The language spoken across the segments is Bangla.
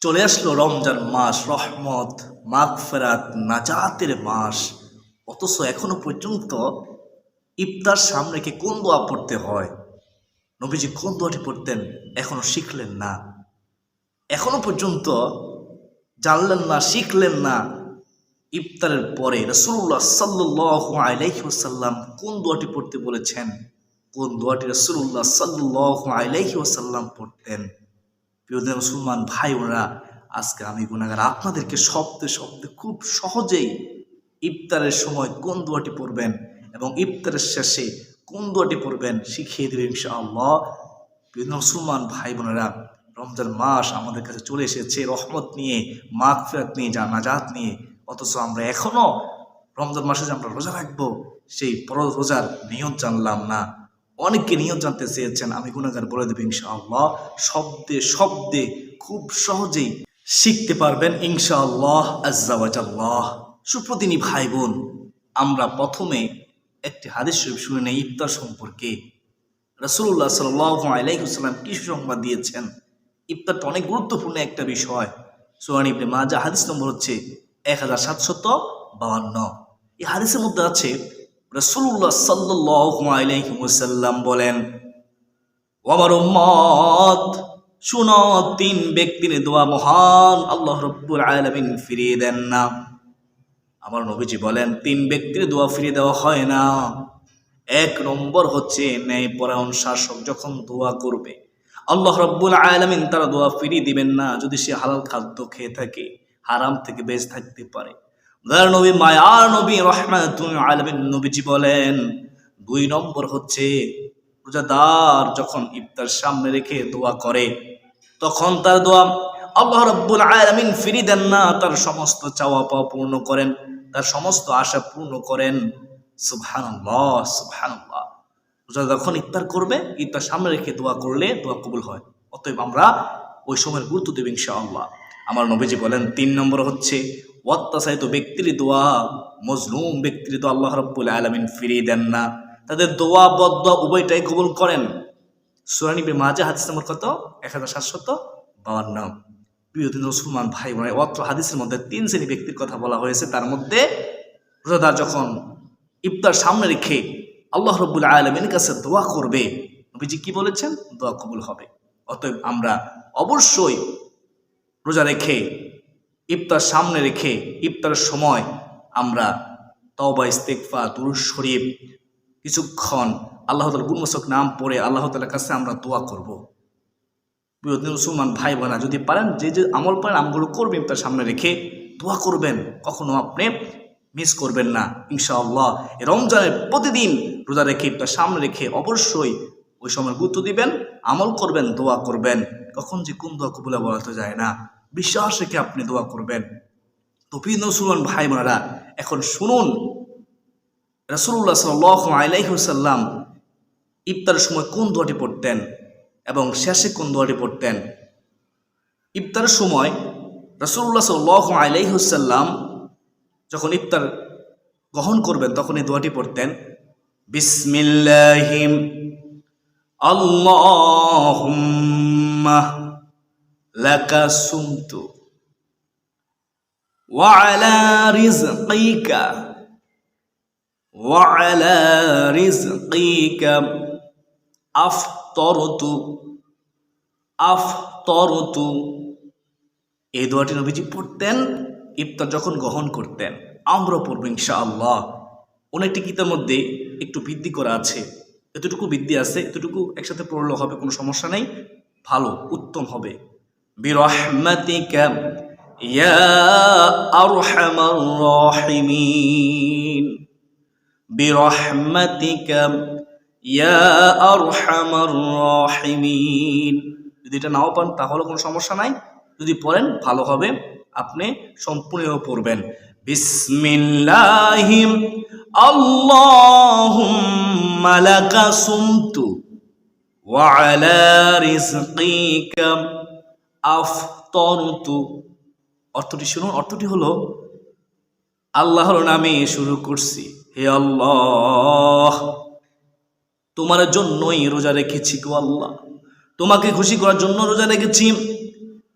চলে আসলো রমজান মাস, রহমত, মাগফেরাত, নাজাতের মাস। অথচ এখনও পর্যন্ত ইফতার সামনে কোন দোয়া পড়তে হয়? নবীজি কোন দোয়াটি পড়তেন এখনও শিখলেন না। এখনও পর্যন্ত জানলেন না, শিখলেন না ইফতারের পরে রসুল্লাহ সাল্লাহ আলাইসাল্লাম কোন দোয়াটি পড়তে বলেছেন? কোন দোয়াটি রসুল্লাহ সাল্লাহ আলাইসাল্লাম পড়তেন? প্রিয় দিন মুসলমান ভাই বোনেরা, আজকে আমি গুণাগার আপনাদেরকে শব্দে শব্দে খুব সহজেই ইফতারের সময় কোন দোয়াটি পড়বেন এবং ইফতারের শেষে কোন দোয়াটি পড়বেন শিখিয়ে দেবে ইনশাআল্লাহ। প্রিয় মুসলমান ভাই বোনেরা, রমজান মাস আমাদের কাছে চলে এসেছে রহমত নিয়ে মাঘ ফেরাত নিয়ে, যা নাজাত নিয়ে। অথচ আমরা এখনও রমজান মাসে যে আমরা রোজা রাখব, সেই পর রোজার নিয়ত জানলাম না। অনেককে নিয়ত জানতে চেয়েছেন, আমি গুণাগার বলে দেবো ইনশাআল্লাহ। শব্দে শব্দে খুব সহজেই শিখতে পারবেন ইনশাআল্লাহ আজ্জাওয়াজাল্লাহ সুপ্রতিনি ভাই বোন আমরা প্রথমে একটি হাদিস শরীফ শুনে নেই ইফতার সম্পর্কে। রাসূলুল্লাহ সাল্লাল্লাহু আলাইহি ওয়াসাল্লাম কি সুসংবাদ দিয়েছেন? ইফতারটা অনেক গুরুত্বপূর্ণ একটা বিষয়। সোহান ইবনে মাজা হাদিস নম্বর হচ্ছে এক হাজার সাতশত বাউান্ন এই হাদিসের মধ্যে আছে রসুল্লাহ ওয়াসাল্লাম বলেন, আমার উম্মত শুনো তিন ব্যক্তির দোয়া মহান আল্লাহ রব্বুল আলামিন ফিরিয়ে দেন না। আমার নবীজি বলেন, তিন ব্যক্তির দোয়া ফিরিয়ে দেওয়া হয় না। এক নম্বর হচ্ছে ন্যায় পরায়ণ শাসক যখন দোয়া করবে, আল্লাহ রব্বুল আলামিন তারা দোয়া ফিরিয়ে দিবেন না। যদি সে হালাল খাদ্য খেয়ে থাকে, হারাম থেকে বেঁচে থাকতে পারে দয়ার নবী মায়ার নবী রহমাতুল আলামিন নবীজি বলেন, দুই নম্বর হচ্ছে রোজাদার যখন ইফতার সামনে রেখে দোয়া করে, তখন তার দোয়া আল্লাহ রব্বুল আলামিন ফিরি দেন না, তার সমস্ত চাওয়া পাওয়া পূর্ণ করেন, তার সমস্ত আশা পূর্ণ করেন। সুবহানাল্লাহ সুবহানাল্লাহ। রোজা যখন ইফতার করবে, ইফতার সামনে রেখে দোয়া করলে দোয়া কবুল হয়। অতএব আমরা ওই সময়ের গুরুত্ব দেব ইনশাআল্লাহ। আমার নবীজি বলেন, তিন নম্বর হচ্ছে অত্যাচারিত ব্যক্তির দোয়া, মজলুম ব্যক্তির দোয়া আল্লাহ রব্বুল আলমিন ফিরিয়ে দেন না। তাদের দোয়া বদ উভয়টাই কবুল করেন। সুরানিবে মাজা হাদিস নম্বর কত? এক হাজার সাতশত বাউান্ন। প্রিয় মুসলমান ভাই বোন অত্র হাদিসের মধ্যে তিন শ্রেণি ব্যক্তির কথা বলা হয়েছে। তার মধ্যে রোজাদার যখন ইফতার সামনে রেখে আল্লাহ রব্বুল আলমিনের কাছে দোয়া করবে, নবীজি কি বলেছেন? দোয়া কবুল হবে। অতএব আমরা অবশ্যই রোজা রেখে ইফতার সামনে রেখে ইফতারের সময় আমরা তওবা ইস্তেকফা দুরুজ শরীফ কিছুক্ষণ আল্লাহ তালা গুণমসক নাম পড়ে আল্লাহ তালার কাছে আমরা দোয়া করব। প্রিয় মুসলমান ভাই বোনা যদি পারেন যে যে আমল পারেন আমগুলো করবেন তার সামনে রেখে দোয়া করবেন, কখনো আপনি মিস করবেন না, ইনশাআল্লাহ। রমজানের প্রতিদিন রোজা রেখে তার সামনে রেখে অবশ্যই ওই সময় গুরুত্ব দিবেন, আমল করবেন, দোয়া করবেন। কখন যে কোন দোয়া কবুলা বলা তো যায় না। বিশ্বাস রেখে আপনি দোয়া করবেন। তো প্রিয় মুসলমান ভাই বোনেরা, এখন শুনুন। রসুল্লাহ সাল আলাইসাল্লাম ইফতারের সময় কোন দোয়াটি পড়তেন এবং শেষে কোন দোয়াটি পড়তেন? ইফতারের সময় রসুল্লাহ সাল আলাইহুসাল্লাম যখন ইফতার গ্রহণ করবেন, তখন এই দোয়াটি পড়তেন, বিসমিল্লাহিম আল্লাহুম্মা লাকা সুমতু ওয়ালা রিজকিকা ওয়ালা রিজকিকা আফতরতু আফতরতু এই দোয়াটি নবীজি পড়তেন, ইফতার যখন গ্রহণ করতেন, আমরা পড়ব ইনশাআল্লাহ। অনেকটি গীতার মধ্যে একটু বৃদ্ধি করা আছে। এতটুকু বৃদ্ধি আছে, এতটুকু একসাথে পড়লে হবে, কোনো সমস্যা নেই। ভালো, উত্তম হবে। বিরহমাতিকা ইয়া আরহামার রাহিমিন বিরহমাতিকা ইয়া আরহামার রাহিমিন যদি এটা নাও পান, তাহলে কোনো সমস্যা নাই। যদি পড়েন, ভালো হবে। আপনি সম্পূর্ণ পড়বেন। বিসমিল্লাহিম আল্লাহুম্মা লাকা সুমতু ওয়া আলা আফতারতু। অর্থটি শুনুন, অর্থটি হলো, আল্লাহর নামে শুরু করছি। হে আল্লাহ, তোমার জন্যই রোজা রেখেছি গো আল্লাহ। তোমাকে খুশি করার জন্য রোজা রেখেছি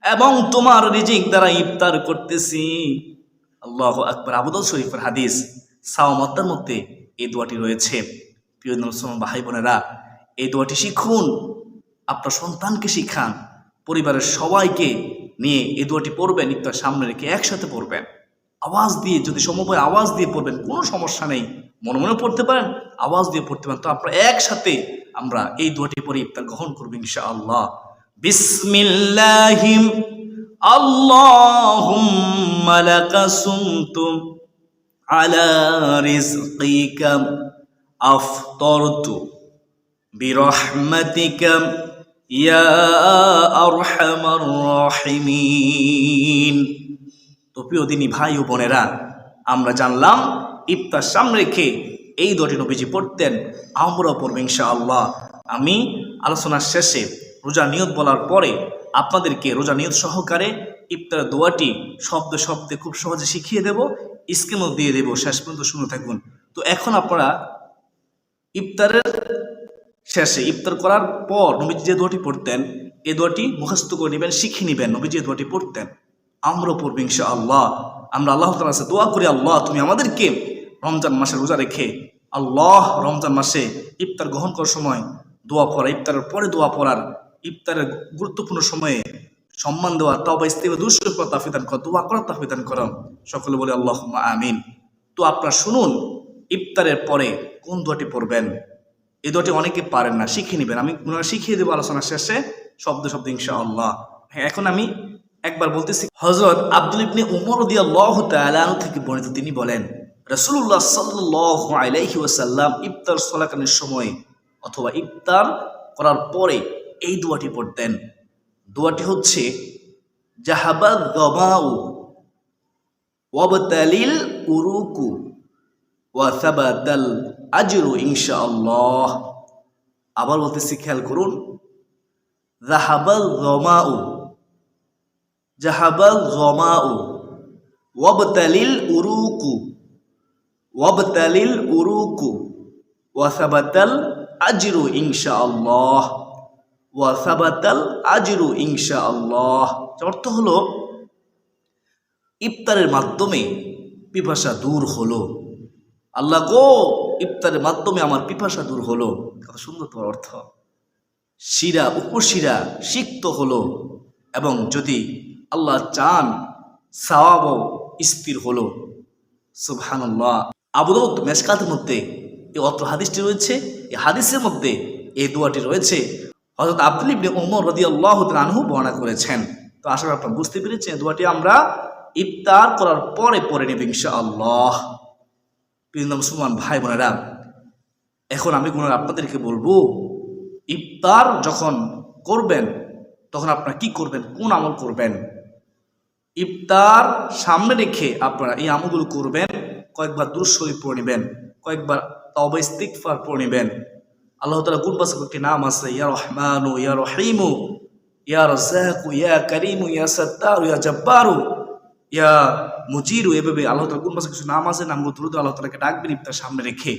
এবং তোমার রিজিক দ্বারা ইফতার করতেছি। আল্লাহ আকবর আবুদল শরীফের হাদিস সাওমত্তার মধ্যে এই দোয়াটি রয়েছে। প্রিয় ভাই বোনেরা, এই দোয়াটি শিখুন, আপনার সন্তানকে শিখান। পরিবারের সবাইকে নিয়ে এই দোয়াটি পড়বেন ইফতার সামনে রেখে একসাথে পড়বেন। আওয়াজ দিয়ে, যদি সমবায় আওয়াজ দিয়ে পড়বেন, কোনো সমস্যা নেই। মনে মনে পড়তে পারেন, আওয়াজ দিয়ে পড়তে পারেন। তো আপনারা একসাথে আমরা এই দোয়াটি পরে ইফতার গ্রহণ করব ইনশা আল্লাহ বিসমিল্লাহিম। আল্লাহুম্মা লাকা সুমতুম আলা রিজকিকা আফতারতু বিরহমাতিকা ইয়া আরহামার তো প্রিয় দিনী ভাই ও বোনেরা, আমরা জানলাম, ইফতার সামনে রেখে এই দোয়াটি নবীজি পড়তেন আমরাও পড়ব আল্লাহ আমি আলোচনার শেষে রোজা নিয়ত বলার পরে আপনাদেরকে রোজা নিয়ত সহকারে ইফতারের দোয়াটি শব্দ শব্দে খুব সহজে শিখিয়ে দেব, স্ক্রিনও দিয়ে দেব। শেষ পর্যন্ত শুনে থাকুন। তো এখন আপনারা ইফতারের শেষে ইফতার করার পর নবীজি যে দোয়াটি পড়তেন, এই দোয়াটি মুখস্থ করে নেবেন, শিখে নেবেন। নবীজি যে দোয়াটি পড়তেন। আমরাও পড়ব ইনশা আল্লাহ আমরা আল্লাহ তালা কাছে দোয়া করি, আল্লাহ তুমি আমাদেরকে রমজান মাসে রোজা রেখে, আল্লাহ রমজান মাসে ইফতার গ্রহণ করার সময় দোয়া পড়া, ইফতারের পরে দোয়া পড়ার, ইফতারের গুরুত্বপূর্ণ সময়ে সম্মান দেওয়া, তাওবা ইস্তেফা দুষ্কর করা তাফিদান করা, দোয়া করা তাফিদান করা। সকলে বলে আল্লাহ আমিন। তো আপনারা শুনুন, ইফতারের পরে কোন দোয়াটি পড়বেন? এই দোয়াটি অনেকে পারেন না, শিখে নেবেন। আমি ওনারা শিখিয়ে দেবো আলোচনা শেষে, শব্দ শব্দ ইনশা আল্লাহ হ্যাঁ এখন আমি একবার বলতেছি হজরত আব্দুল ইবনে উমর আল্লাহ তালু থেকে বর্ণিত তিনি বলেন রসুল্লাহ সাল্লাহ আলাইহি ওয়াসাল্লাম ইফতার চলাকালীন সময় অথবা ইফতার করার পরে এই দোয়াটি পড়তেন। দোয়াটি হচ্ছে জাহাবাদ গমাউ ওয়াবতালিল উরুকু। ওয়াসাবাদাল আজরু ইনশা আল্লাহ আবার বলতেছি, খেয়াল করুন জাহাবাল গমাউ জাহাবাল গমাউ ওয়াবতালিল উরুকু ওয়াবতালিল উরুকু ওয়াসাবাতাল আজরু ইনশা আল্লাহ ওয়াসাবাতাল আজরু ইনশা আল্লাহ অর্থ হলো, ইফতারের মাধ্যমে পিপাসা দূর হলো। আল্লাহ গো, ইফতারের মাধ্যমে আমার পিপাসা দূর হলো। কত সুন্দর তোমার অর্থ। শিরা, উপশিরা সিক্ত হলো এবং যদি আল্লাহ চান, সাওয়াবও স্থির হলো। সুবহানাল্লাহ। আবুদৌদ মেসকাতের মধ্যে এই অত্র হাদিসটি রয়েছে। এই হাদিসের মধ্যে এই দোয়াটি রয়েছে। হজরত আব্দুল ইবনে ওমর রদি আল্লাহ আনহু বর্ণনা করেছেন। তো করি আপনারা বুঝতে পেরেছেন দোয়াটি আমরা ইফতার করার পরে পরে নেব ইনশা আল্লাহ প্রিয় মুসলমান ভাই বোনেরা, এখন আমি কোনো আপনাদেরকে বলব, ইফতার যখন করবেন, তখন আপনারা কি করবেন? কোন আমল করবেন? ইফতার সামনে রেখে আপনারা এই আমলগুলো করবেন, কয়েকবার দুরুশরীফ পড়ে নেবেন, কয়েকবার তবে ইস্তিকফার পড়ে নেবেন। আল্লাহ তালা গুণ বাসে কয়েকটি নাম আছে, ইয়া রহমানু, ইয়া রহিমু, ইয়া রাজাকু ইয়া করিমু, ইয়া সত্তারু, ইয়া জব্বারু। ইয়া মুজিরু এভাবে আল্লাহ তালা গুণ বাসে কিছু নাম আছে, নামগুলো দ্রুত আল্লাহ তালাকে ডাকবেন, ইফতার সামনে রেখে।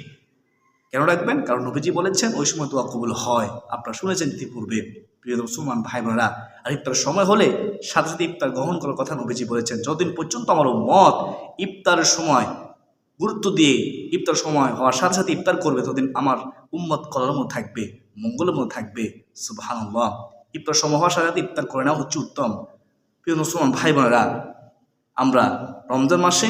কেন ডাকবেন? কারণ নবীজি বলেছেন, ওই সময় দোয়া কবুল হয়। আপনারা শুনেছেন ইতিপূর্বে, প্রিয় মুসলমান ভাই বোনেরা আর ইফতার সময় হলে সাথে সাথে ইফতার গ্রহণ করার কথা নবীজি বলেছেন। যতদিন পর্যন্ত আমার মত ইফতারের সময় গুরুত্ব দিয়ে ইফতার সময় হওয়ার সাথে সাথে ইফতার করবে, ততদিন আমার উম্মত কলার মতো থাকবে, মঙ্গলের মতো থাকবে। সুবহানাল্লাহ। ইফতার সময় হওয়ার সাথে সাথে ইফতার করে নেওয়া হচ্ছে উত্তম। প্রিয় মুসলমান ভাই বোনেরা আমরা রমজান মাসে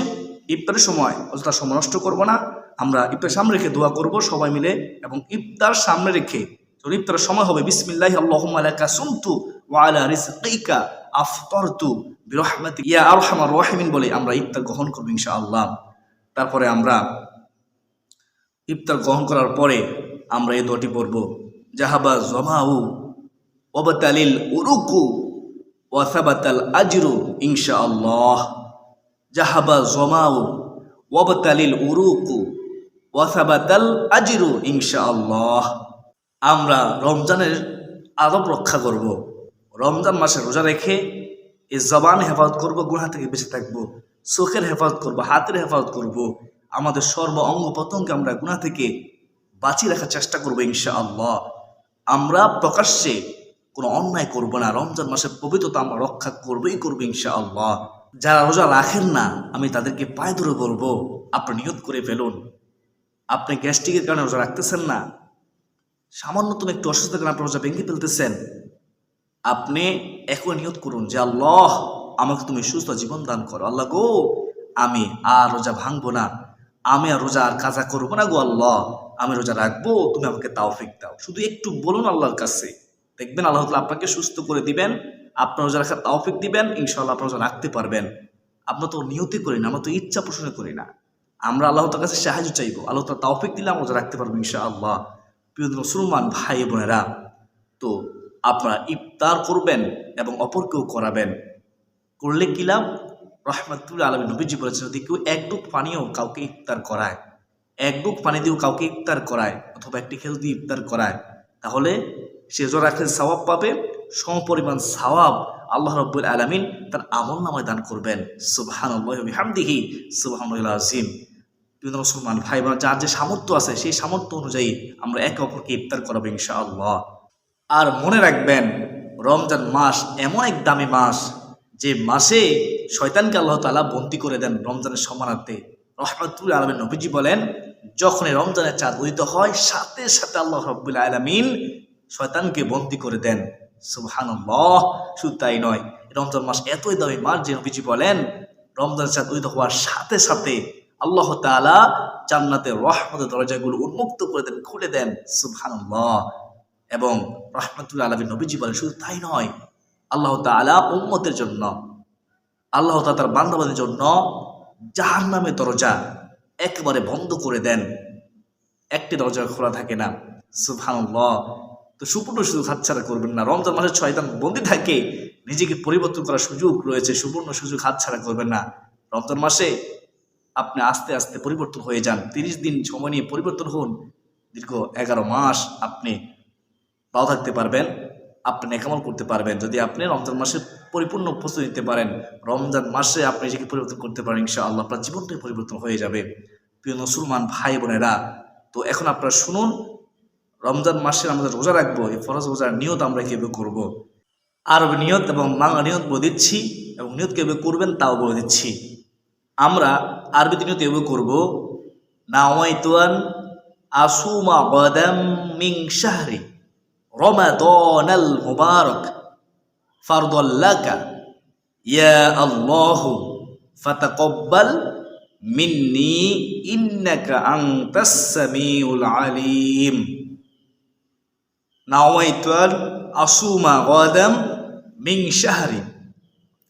ইফতারের সময় অযথা সময় নষ্ট করব না, আমরা ইফতার সামনে রেখে দোয়া করব সবাই মিলে এবং ইফতার সামনে রেখে যখন ইফতারের সময় হবে, বিসমিল্লাহ আল্লাহুম্মা সুমতু ওয়া আলা ইয়া আরহামার বলে আমরা ইফতার গ্রহণ করব ইনশাআল্লাহ। তারপরে আমরা ইফতার গ্রহণ করার পরে আমরা এই দোয়াটি পড়ব জাহাবা জমাউ ওবাতালিল উরুকু ওয়াসাবাতাল আজরু ইনশাআল্লাহ জাহাবা জমাউ ওয়াবতালিল উরুকু ওয়াসাবাতাল আজিরু ইনশাআল্লাহ আমরা রমজানের আদব রক্ষা করব। রমজান মাসে রোজা রেখে এই জবান হেফাজত করব গুণা থেকে বেঁচে থাকব। চোখের হেফাজত করব, হাতের হেফাজত করব। আমাদের সর্ব অঙ্গ প্রত্যঙ্গে আমরা গুণা থেকে বাঁচিয়ে রাখার চেষ্টা করব ইনশাআল্লাহ। আমরা প্রকাশ্যে কোনো অন্যায় করব না, রমজান মাসের পবিত্রতা আমরা রক্ষা করবোই করব ইনশা আল্লাহ যারা রোজা রাখেন না, আমি তাদেরকে পায়ে ধরে বলব, আপনি নিয়ত করে ফেলুন। আপনি গ্যাস্ট্রিকের কারণে রোজা রাখতেছেন না। সামান্যতম একটু অসুস্থতার কারণে আপনি রোজা ভেঙে ফেলতেছেন। আপনি এখন নিয়ত করুন যে, আল্লাহ, আমাকে তুমি সুস্থ জীবন দান করো। আল্লাহ গো, আমি আর রোজা ভাঙবো না। আমি আর রোজা আর কাজা করব না গো আল্লাহ। আমি রোজা রাখব, তুমি আমাকে তাওফিক দাও। শুধু একটু বলুন আল্লাহর কাছে। দেখবেন আল্লাহ তাআলা আপনাকে সুস্থ করে দিবেন, আপনার রোজা রাখার তাওফিক দিবেন ইনশাল্লাহ আপনার রোজা রাখতে পারবেন। আমরা তো নিয়তি করি না, আমরা তো ইচ্ছা পোষণ করি না। আমরা আল্লাহ তার কাছে সাহায্য চাইব, আল্লাহ তার তাওফিক দিলে আমরা রোজা রাখতে পারব ইনশাআল্লাহ। প্রিয় মুসলমান ভাই বোনেরা, তো আপনারা ইফতার করবেন এবং অপরকেও করাবেন। করলে কি লাভ? রহমাতুল্লাহ আলমী নবীজি বলেছেন, যদি কেউ এক ডুব পানিও কাউকে ইফতার করায়, এক ডুব পানি দিয়েও কাউকে ইফতার করায়, অথবা একটি খেল দিয়ে ইফতার করায়, তাহলে সে রোজা রাখলে সওয়াব পাবে, সমপরিমাণ সওয়াব আল্লাহ রব্বুল আলমিন তার আমল নামায় দান করবেন। সুবহান হামদিহি বিভিন্ন মুসলমান ভাই বোন যার যে সামর্থ্য আছে, সেই সামর্থ্য অনুযায়ী আমরা একে অপরকে ইফতার করাবো ইনশাআল্লাহ। আর মনে রাখবেন, রমজান মাস এমন এক দামি মাস, যে মাসে শয়তানকে আল্লাহ তালা বন্দি করে দেন রমজানের সমানার্থে। রহমতুল আলমের নবীজি বলেন, যখনই রমজানের চাঁদ উদিত হয়, সাথে সাথে আল্লাহ রব্বুল আলমিন শয়তানকে বন্দি করে দেন। সুবহান শুধু তাই নয়, রমজান মাস এতই দামি মাস যে নবীজি বলেন, রমজান চাঁদ উদিত হওয়ার সাথে সাথে আল্লাহ তালা জান্নাতের রহমতের দরজাগুলো উন্মুক্ত করে দেন, খুলে দেন। সুবহান এবং রহমতুল্লাহ আলমী নবীজি বলেন, শুধু তাই নয়, আল্লাহ তালা উম্মতের জন্য, আল্লাহ তা তার বান্ধবাদের জন্য যাহার নামে দরজা একেবারে বন্ধ করে দেন। একটি দরজা খোলা থাকে না। সুবহানাল্লাহ। তো সুপূর্ণ সুযোগ হাতছাড়া করবেন না। রমজান মাসে ছয়তান বন্দি থাকে নিজেকে পরিবর্তন করার সুযোগ রয়েছে, সুপূর্ণ সুযোগ হাতছাড়া করবেন না। রমজান মাসে আপনি আস্তে আস্তে পরিবর্তন হয়ে যান। তিরিশ দিন সময় নিয়ে পরিবর্তন হন। দীর্ঘ এগারো মাস আপনি ভালো থাকতে পারবেন, আপনি নেকামল করতে পারবেন। যদি আপনি রমজান মাসে পরিপূর্ণ প্রস্তুতি নিতে পারেন, রমজান মাসে আপনি নিজেকে পরিবর্তন করতে পারেন ইনশা আল্লাহ আপনার জীবনটাই পরিবর্তন হয়ে যাবে। প্রিয় মুসলমান ভাই বোনেরা, তো এখন আপনারা শুনুন রমজান মাসে আমরা রোজা রাখব, এই ফরজ রোজার নিয়ত আমরা কীভাবে করব। আরব নিয়ত এবং বাংলা নিয়ত বলে দিচ্ছি এবং নিয়ত কীভাবে করবেন তাও বলে দিচ্ছি। আমরা আরবিতে নিয়ত এভাবে করব? নাওয়াইতুয়ান আসুমা বাদাম মিং শাহরি, রমাদনাল মুবারক ফারদাল্লাকা ইয়া আল্লাহু ফাতাকাব্বাল মিন্নি, ইন্নাকা আনতাস সামিউল আলিম। নাওয়াইতুয়াল আসুমা গদাম মিং শাহরি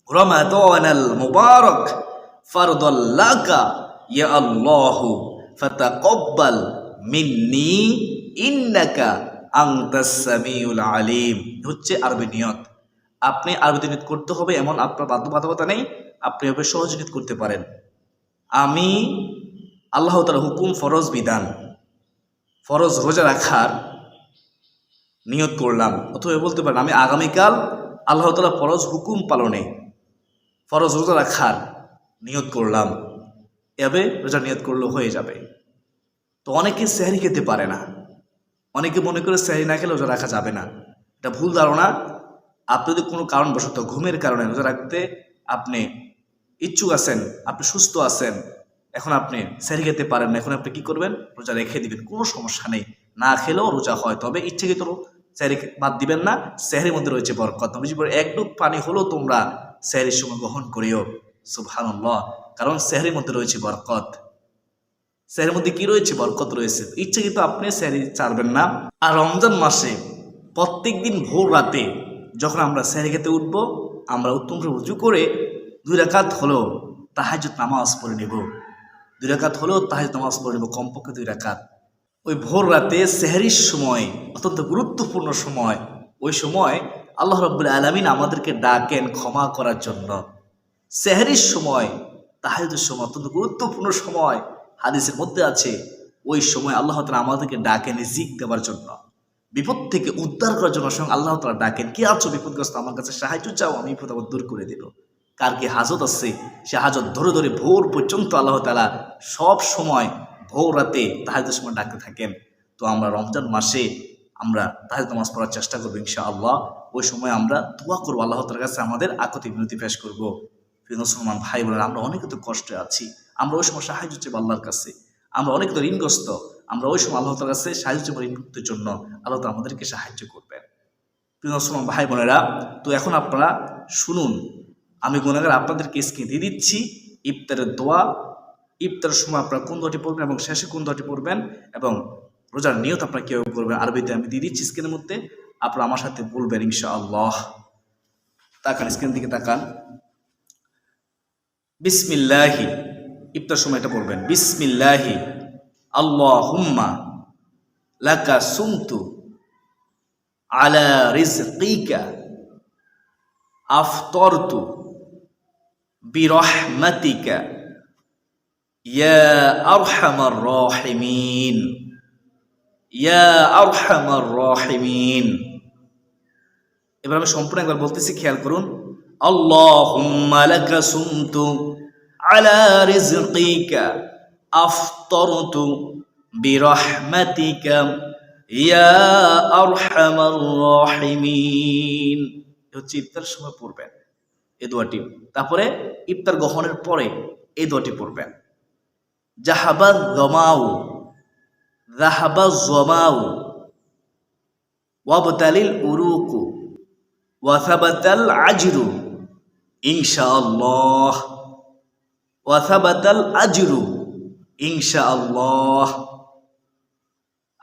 রমাদান আল মুবারক ফারদাল্লাকা ইয়া আল্লাহ ফাতাকাব্বাল মিন্নি ইন্নাকা আংতাস সামিউল আলিম হচ্ছে আরবি নিয়ত। আপনি আরবিতে নিয়ত করতে হবে এমন আপনার বাধ্যবাধকতা নেই, আপনি এভাবে সহজ নিয়ত করতে পারেন। আমি আল্লাহ তার হুকুম ফরজ বিধান। ফরজ রোজা রাখার নিয়ত করলাম। অথবা বলতে পারেন, আমি আগামীকাল আল্লাহ তালা ফরজ হুকুম পালনে, ফরজ রোজা রাখার নিয়ত করলাম। এভাবে রোজা নিয়ত করলে হয়ে যাবে। তো অনেকে স্যারি খেতে পারে না। অনেকে মনে করে স্যারি না খেলে রোজা রাখা যাবে না। এটা ভুল ধারণা। আপনি যদি কোনো কারণবশত ঘুমের কারণে রোজা রাখতে আপনি ইচ্ছুক আছেন, আপনি সুস্থ আছেন, এখন আপনি স্যারি খেতে পারেন না, এখন আপনি কী করবেন? রোজা রেখে দিবেন। কোনো সমস্যা নেই। না খেলেও রোজা হয়, তবে ইচ্ছাকৃত স্যারি বাদ দিবেন না স্যারির মধ্যে রয়েছে বরকত। নবীজি বলে এক পানি হলেও তোমরা স্যারির সময় গ্রহণ করিও। সুবহানাল্লাহ। কারণ স্যারির মধ্যে রয়েছে বরকত। স্যারের মধ্যে কি রয়েছে? বরকত রয়েছে। ইচ্ছে কিন্তু আপনি স্যারি ছাড়বেন না। আর রমজান মাসে প্রত্যেক দিন ভোর রাতে যখন আমরা স্যারি খেতে উঠবো, আমরা উত্তম উঁচু করে দুই রাকাত হলেও তাহাজ নামাজ পড়ে নেব। দুই রাকাত হলেও তাহাজ নামাজ পড়ে নেব, কমপক্ষে দুই রাকাত। ওই ভোর রাতে সেহারির সময়, অত্যন্ত গুরুত্বপূর্ণ সময়, ওই সময় আল্লাহ রব্বুল আলমিন আমাদেরকে ডাকেন ক্ষমা করার জন্য। সেহারির সময় তাহাজের সময়, অত্যন্ত গুরুত্বপূর্ণ সময় হাদিসের মধ্যে আছে, ওই সময় আল্লাহ তালা আমাদেরকে ডাকেন রিজিক দেওয়ার জন্য। বিপদ থেকে উদ্ধার করার জন্য সঙ্গে আল্লাহ তালা ডাকেন, কি আছো বিপদগ্রস্ত? আমার কাছে সাহায্য চাও, আমি বিপদ আবার দূর করে দেব কার কি হাজত আছে, সে হাজত ধরে ধরে ভোর পর্যন্ত আল্লাহ তালা সব সময় ভোর রাতে তাহাজের সময় ডাকতে থাকেন। তো আমরা রমজান মাসে আমরা তাহাজ নামাজ পড়ার চেষ্টা করব ইনশা আল্লাহ ওই সময় আমরা দোয়া করব, আল্লাহ তালার কাছে আমাদের আকতি বিনতি পেশ করব। মুসলমান ভাই বোনেরা, আমরা অনেকে তো কষ্টে আছি। আমরা ওই সময় সাহায্য চাইব আল্লাহর কাছে। আমরা অনেক তো ঋণগ্রস্ত। আমরা ওই সময় আল্লাহ তালার কাছে সাহায্য চাইব ঋণ জন্য। আল্লাহ তালা আমাদেরকে সাহায্য করবেন। প্রিয় মুসলমান ভাই বোনেরা, তো এখন আপনারা শুনুন। আমি গুণাগার আপনাদেরকে স্ক্রিন দিয়ে দিচ্ছি। ইফতারের দোয়া ইফতারের সময় আপনারা কোন দোয়াটি পড়বেন এবং শেষে কোন দোয়াটি পড়বেন এবং রোজার নিয়ত আপনারা কীভাবে করবেন আরবিতে আমি দিয়ে দিচ্ছি স্ক্রিনের মধ্যে, আপনারা আমার সাথে বলবেন ইনশা আল্লাহ তাকান স্ক্রিন দিকে তাকান। বিসমিল্লাহি, ইফতার সময় এটা পড়বেন। বিসমিল্লাহি আল্লাহ হুম্মা লাকা সুমতু আলা রিজকিকা আফতরতু বিরহমাতিকা ইয়া ইয়া এবার আমি সম্পূর্ণ একবার বলতেছি, খেয়াল করুন। আল্লাহুম্মা ইয়া হচ্ছে ইফতার সময় পড়বেন এই দোয়াটি। তারপরে ইফতার গ্রহণের পরে এই দোয়াটি পড়বেন। জাহাবাদ জমাউ, জাহাবা জমাউ, ওয়াবতালিল উরুকু, ওয়াসাবাতাল আজরু, ইনশাআল্লাহ, ওয়াসাবাতাল আজরু, ইনশাআল্লাহ।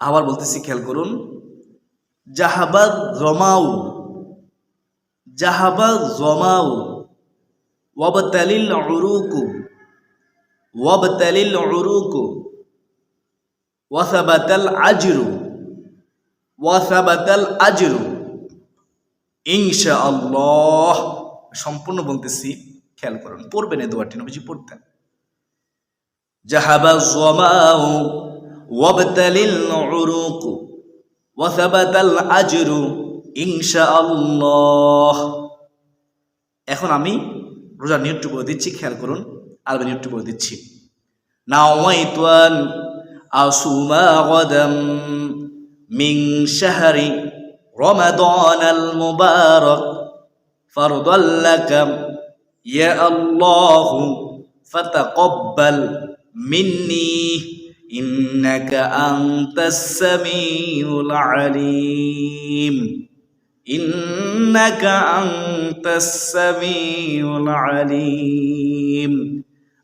আবার বলতেছি, খেয়াল করুন জাহাবাদ জমাউ জাহাবাদ জমাউ, ওয়াবতালিল উরুকু ওয়াবতালিল উরুকু ওয়াসাবাতাল আজরু ওয়াসাবাতাল আজরু ইনশা আল্লাহ সম্পূর্ণ বলতেছি, খেয়াল করুন, পড়বেন এই দোয়াটি, নবীজি পড়তেন। জাহাবা জমাউ ওয়াবতালিল উরুকু ওয়াসাবাতাল আজরু ইনশা আল্লাহ এখন আমি রোজার বলে দিচ্ছি, খেয়াল করুন। আরবি নিয়তটি বলে দিচ্ছি নাওয়াইতুয়ান আসুমা গদাম মিন শাহরি رمضان المبارك فرضا لك يا الله فتقبل مني إنك أنت السميع العليم إنك أنت السميع العليم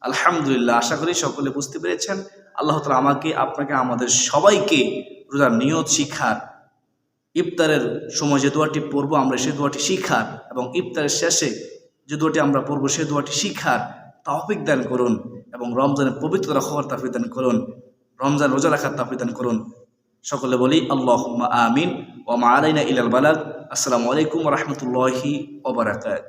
আলহামদুলিল্লাহ, আশা করি সকলে বুঝতে পেরেছেন। আল্লাহ তালা আমাকে, আপনাকে, আমাদের সবাইকে রোজার নিয়ত শিখার ইফতারের সময় যে দোয়াটি পড়ব আমরা সে দোয়াটি শিখার এবং ইফতারের শেষে যে দোয়াটি আমরা পড়ব সে দোয়াটি শিখার তাফিক দান করুন এবং রমজানের পবিত্র রাখার তাফিক দান করুন, রমজান রোজা রাখার তাফিক দান করুন। সকলে বলি আল্লাহ আমিন ও মা আলাইনা ইলাল বালাগ আসসালামু আলাইকুম রহমতুল্লাহি ওবরাকাত